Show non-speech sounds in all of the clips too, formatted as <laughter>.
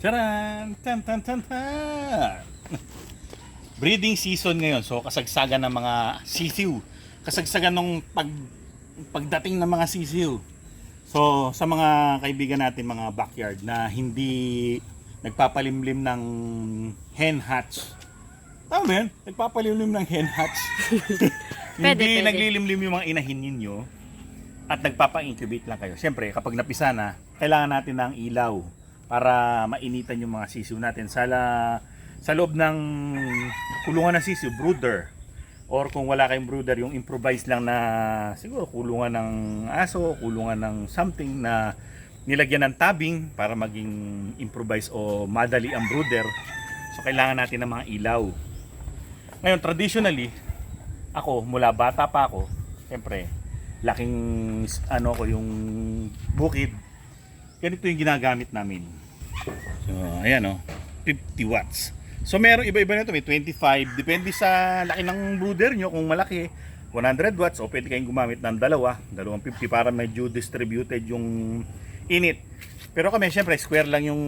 Charan! Tan tan tan tan! Breeding season ngayon. So kasagsagan ng mga sisiw. Kasagsagan ng pag pagdating ng mga sisiw. So sa mga kaibigan natin mga backyard na hindi nagpapalimlim ng hen hatch. Tama ba yun? Nagpapalimlim ng hen hatch. <laughs> Pwede, hindi pwede. naglilimlim yung mga inahin ninyo at nagpapa-incubate lang kayo. Siyempre, kapag napisa na, kailangan natin ng ilaw para mainitan yung mga sisiw natin. Sa, la, sa loob ng kulungan ng sisiw, brooder. Or kung wala kayong brooder, yung improvise lang na siguro kulungan ng aso, kulungan ng something na nilagyan ng tabing para maging improvise o madali ang brooder. So kailangan natin ng mga ilaw. Ngayon, traditionally, ako, mula bata pa ako, siyempre, laking ano ko yung bukid. Ganito yung ginagamit namin. So, ayan o, 50 watts. So, meron iba-iba na ito. May 25. Depende sa laki ng brooder nyo. Kung malaki, 100 watts. O pwede kayong gumamit ng dalawa. Dalawang 50 para medyo distributed yung init. Pero kami, syempre, square lang yung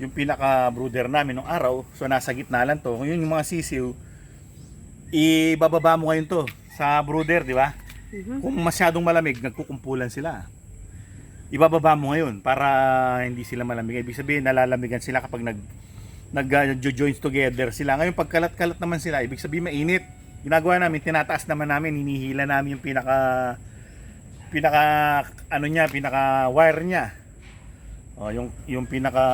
yung pinaka brooder namin nung araw. So, nasa gitna lang to. Yun yung mga sisiw, ibababa mo ngayon to sa brooder, di ba? Kung masyadong malamig, nagkukumpulan sila. Ibababa mo ngayon para hindi sila malamig. Ibig sabihin, nalalamigan sila kapag nag nag-joins together sila. Ngayon, pag kalat-kalat naman sila, ibig sabihin mainit. Ginagawa namin, tinataas naman namin, hinihila namin yung pinaka pinaka ano niya, pinaka wire niya. Oh, yung yung pinaka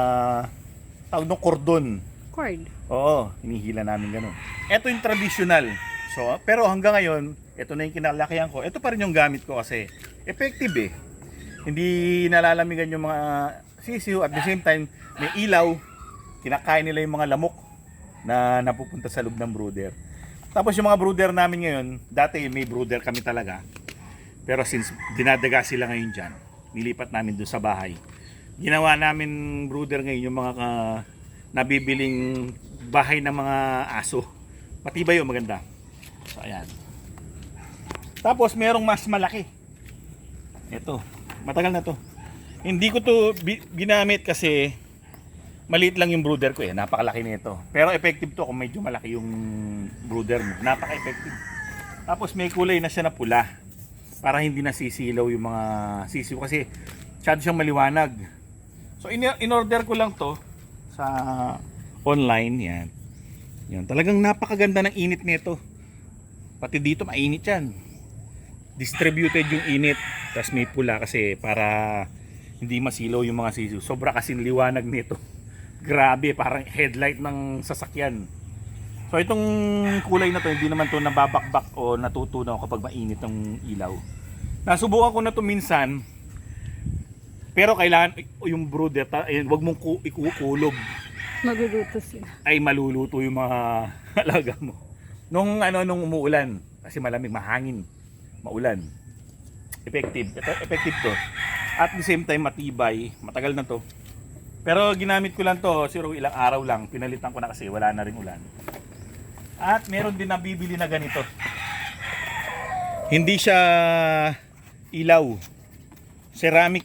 tawag ng cordon. Cord. Oo, hinihila namin ganun. Ito yung traditional. So, pero hanggang ngayon, ito na yung kinalakihan ko. Ito pa rin yung gamit ko kasi effective eh. Hindi nalalamigan yung mga sisiw at the same time may ilaw. Kinakain nila yung mga lamok na napupunta sa loob ng brooder. Tapos yung mga brooder namin ngayon, dati may brooder kami talaga. Pero since dinadaga sila ngayon dyan, nilipat namin doon sa bahay. Ginawa namin brooder ngayon yung mga ka- nabibiling bahay ng mga aso. Matibay yun, maganda. So, ayan. Tapos, merong mas malaki. Ito. Matagal na to. Hindi ko to ginamit kasi maliit lang yung brooder ko eh. Napakalaki nito. Pero effective to kung medyo malaki yung brooder mo. Napaka-effective. Tapos may kulay na siya na pula. Para hindi nasisilaw yung mga sisiw. Kasi masyado siyang maliwanag. So in, in order ko lang to sa online yan. Yan, talagang napakaganda ng init nito. Pati dito mainit yan. Distributed yung init. Tapos may pula kasi para hindi masilaw yung mga sisiw. Sobra kasing liwanag nito. <laughs> Grabe, parang headlight ng sasakyan. So itong kulay na to, hindi naman to nababakbak o natutunaw kapag mainit ang ilaw. Nasubukan ko na to minsan, pero kailangan yung brooder, ayun, wag mong ku- ikukulog Magluluto sila. ay maluluto yung mga <laughs> alaga mo. Nung ano nung umuulan kasi malamig, mahangin, maulan. Effective. Effective to. At the same time matibay, matagal na to. Pero ginamit ko lang to, siguro ilang araw lang, pinalitan ko na kasi wala na rin ulan. At meron din nabibili na ganito. Hindi siya ilaw. Ceramic.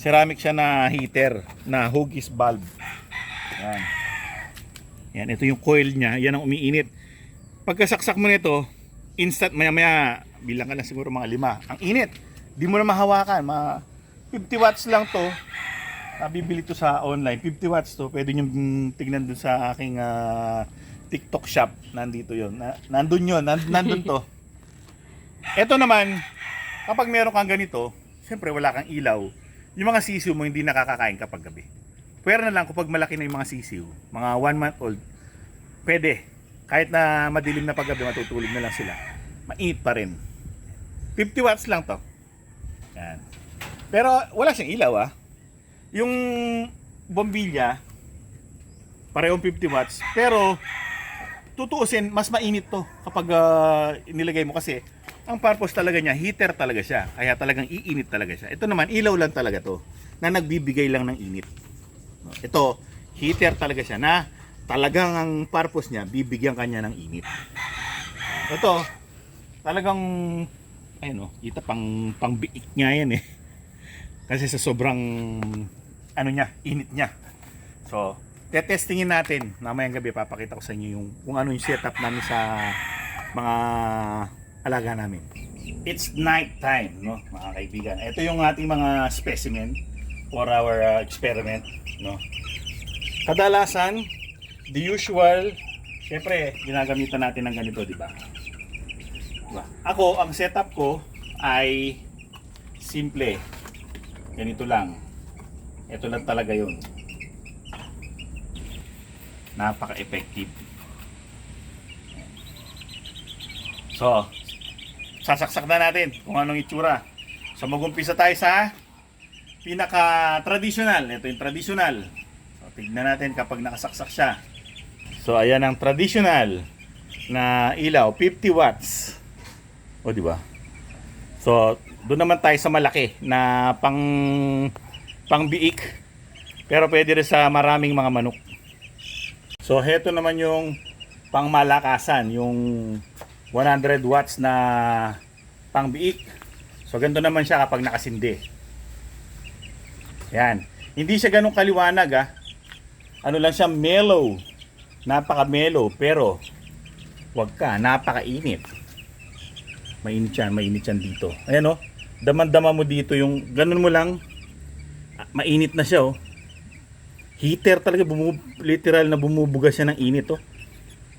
Ceramic siya na heater na hugis bulb. Yan. Yan, ito yung coil niya. Yan ang umiinit. Pagkasaksak mo nito, instant maya maya, bilang ka na siguro mga lima. Ang init. Di mo na mahawakan. Ma 50 watts lang to. Nabibili to sa online. 50 watts to. Pwede nyo tignan dun sa aking ah, TikTok shop. Nandito yon na, Nandun yun. Nand, nandun to. <laughs> Ito naman, kapag meron kang ganito, siyempre wala kang ilaw. Yung mga sisiw mo hindi nakakakain kapag gabi. Pwera na lang kapag malaki na yung mga sisiw, mga 1 month old, pwede. Kahit na madilim na paggabi, matutulog na lang sila. Mainit pa rin. 50 watts lang to. Yan. Pero wala siyang ilaw ah. Yung bombilya, parehong 50 watts. Pero tutuusin, mas mainit to kapag ah, inilagay mo kasi ang purpose talaga niya, heater talaga siya. Kaya talagang iinit talaga siya. Ito naman, ilaw lang talaga to na nagbibigay lang ng init. Ito, heater talaga siya na talagang ang purpose niya, bibigyan kanya ng init. Ito, talagang, ayun o, kita pang, pang biik nga yan eh. Kasi sa sobrang ano niya, init niya. So, tetestingin natin. Mamayang gabi, papakita ko sa inyo yung kung ano yung setup namin sa mga alaga namin. It's night time, no, mga kaibigan. Ito yung ating mga specimen for our uh, experiment, no. Kadalasan, the usual, syempre, ginagamitan natin ng ganito, di ba? Diba? Ako, ang setup ko ay simple. Ganito lang. Ito lang talaga yun. Napaka-effective. So, sasaksak na natin kung anong itsura. So, mag-umpisa tayo sa pinaka-traditional. Ito yung traditional. So, tignan natin kapag nakasaksak siya. So, ayan ang traditional na ilaw, 50 watts. O, di ba? So, doon naman tayo sa malaki na pang pang biik. Pero pwede rin sa maraming mga manok. So, heto naman yung pangmalakasan, yung 100 watts na pang biik. So, ganito naman siya kapag nakasindi. Yan. Hindi siya ganun kaliwanag ah. Ano lang siya, mellow. Napaka-mellow, pero wag ka, napakainit. Mainit yan, mainit yan dito. Ayan oh, daman-dama mo dito yung, ganun mo lang, ah, mainit na siya oh. Heater talaga, bumu, literal na bumubuga siya ng init oh.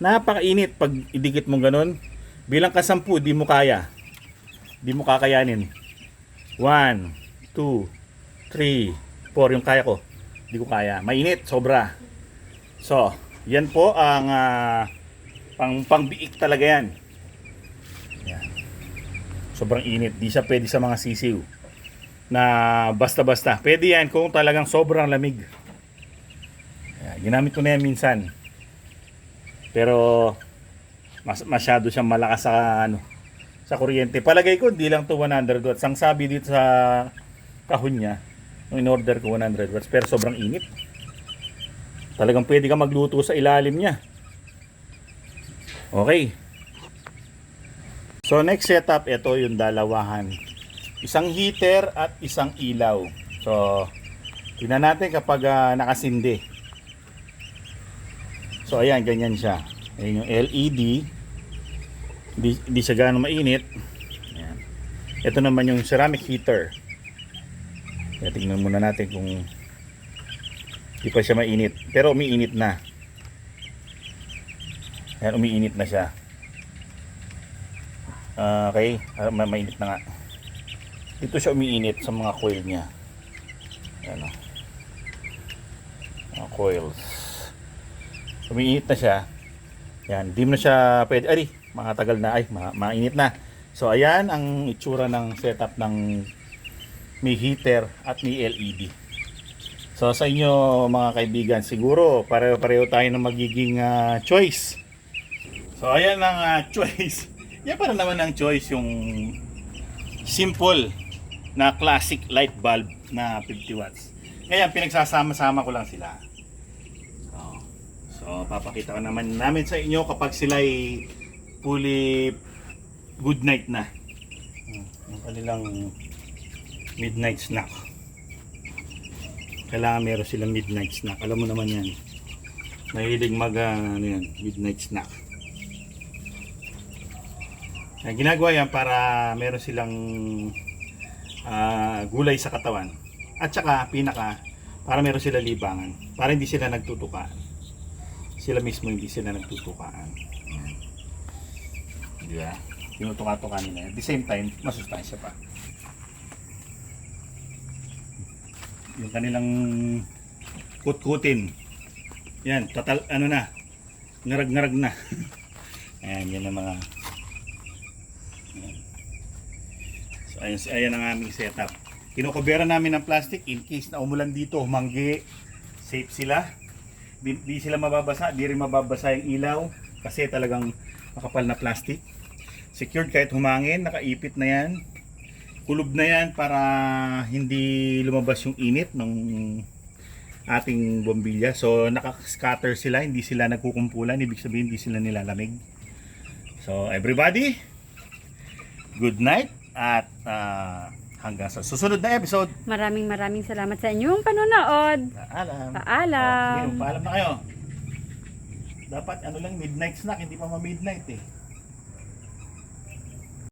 Napakainit pag idikit mo ganun. Bilang kasampu, di mo kaya. Di mo kakayanin. 1, 2, 3, 4 yung kaya ko. Di ko kaya. Mainit, sobra. So, yan po ang ah, pang pangbiik talaga yan. Yan. Sobrang init. Di siya pwede sa mga sisiw. Na basta-basta. Pwede yan kung talagang sobrang lamig. Yan. Ginamit ko na yan minsan. Pero mas, masyado siyang malakas sa ano sa kuryente. Palagay ko hindi lang to 100 watts. Ang sabi dito sa kahon niya, nung in-order ko 100 watts, pero sobrang init. Talagang pwede ka magluto sa ilalim niya. Okay. So next setup, ito yung dalawahan. Isang heater at isang ilaw. So, tingnan natin kapag ah, nakasindi. So ayan, ganyan siya. Ayan yung LED. Di, di siya gaano mainit. Ayan. Ito naman yung ceramic heater. Kaya tingnan muna natin kung di pa siya mainit. Pero umiinit na. Ayan, umiinit na siya. Ah, okay, Ah, ma- mainit na nga. Dito siya umiinit sa mga coil niya. Ayan o. Mga coils. Umiinit na siya. Yan, di mo na siya pwede. Ay, mga tagal na. Ay, ma- mainit na. So, ayan ang itsura ng setup ng may heater at may LED. So, sa inyo mga kaibigan, siguro pareho-pareho tayo ng magiging ah, choice. So, ayan ang ah, <laughs> choice. Yan para naman ang choice yung simple na classic light bulb na 50 watts. Ngayon, pinagsasama-sama ko lang sila. So, so papakita ko naman namin sa inyo kapag sila ay fully good night na. Hmm, Yung kanilang midnight snack. Kailangan meron silang midnight snack. Alam mo naman yan. Mahilig mag ah, ano yan, midnight snack. Kaya ginagawa yan para meron silang ah, gulay sa katawan. At saka pinaka para meron sila libangan. Para hindi sila nagtutukaan. Sila mismo hindi sila nagtutukaan. Di ba? Tinutuka-tuka nila. At the same time, masustansya pa. Yung kanilang kutkutin. Yan, total, ano na, ngarag-ngarag na. <laughs> Ayan, yan ang mga Ayan. So, ayan, ayan ang aming setup. Kinukubera namin ng plastic in case na umulan dito, humanggi, safe sila. Di, di sila mababasa, di rin mababasa yung ilaw kasi talagang makapal na plastic. Secured kahit humangin, nakaipit na yan. Kulob na yan para hindi lumabas yung init ng ating bombilya. So naka-scatter sila, hindi sila nagkukumpulan, ibig sabihin hindi sila nilalamig. So everybody, good night at ah, Hanggang sa susunod na episode. Maraming maraming salamat sa inyong panonood. Paalam. Paalam. Oh, paalam na kayo. Dapat ano lang midnight snack, hindi pa ma-midnight eh.